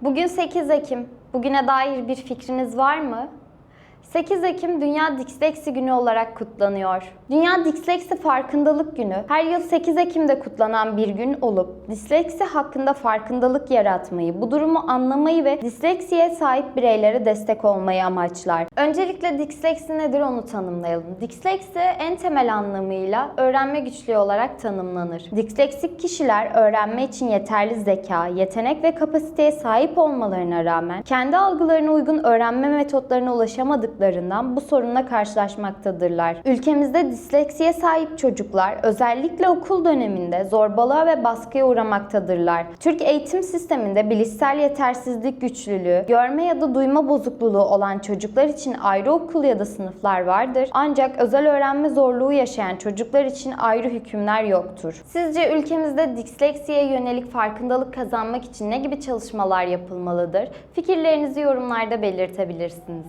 Bugün 8 Ekim. Bugüne dair bir fikriniz var mı? 8 Ekim Dünya Disleksi Günü olarak kutlanıyor. Dünya Disleksi Farkındalık Günü her yıl 8 Ekim'de kutlanan bir gün olup disleksi hakkında farkındalık yaratmayı, bu durumu anlamayı ve disleksiye sahip bireylere destek olmayı amaçlar. Öncelikle disleksi nedir onu tanımlayalım. Disleksi en temel anlamıyla öğrenme güçlüğü olarak tanımlanır. Disleksik kişiler öğrenme için yeterli zeka, yetenek ve kapasiteye sahip olmalarına rağmen kendi algılarına uygun öğrenme metotlarına ulaşamadıklarından bu sorunla karşılaşmaktadırlar. Ülkemizde disleksiye sahip çocuklar özellikle okul döneminde zorbalığa ve baskıya uğramaktadırlar. Türk eğitim sisteminde bilişsel yetersizlik güçlülüğü, görme ya da duyma bozukluğu olan çocuklar için ayrı okul ya da sınıflar vardır. Ancak özel öğrenme zorluğu yaşayan çocuklar için ayrı hükümler yoktur. Sizce ülkemizde disleksiye yönelik farkındalık kazanmak için ne gibi çalışmalar yapılmalıdır? Fikirlerinizi yorumlarda belirtebilirsiniz.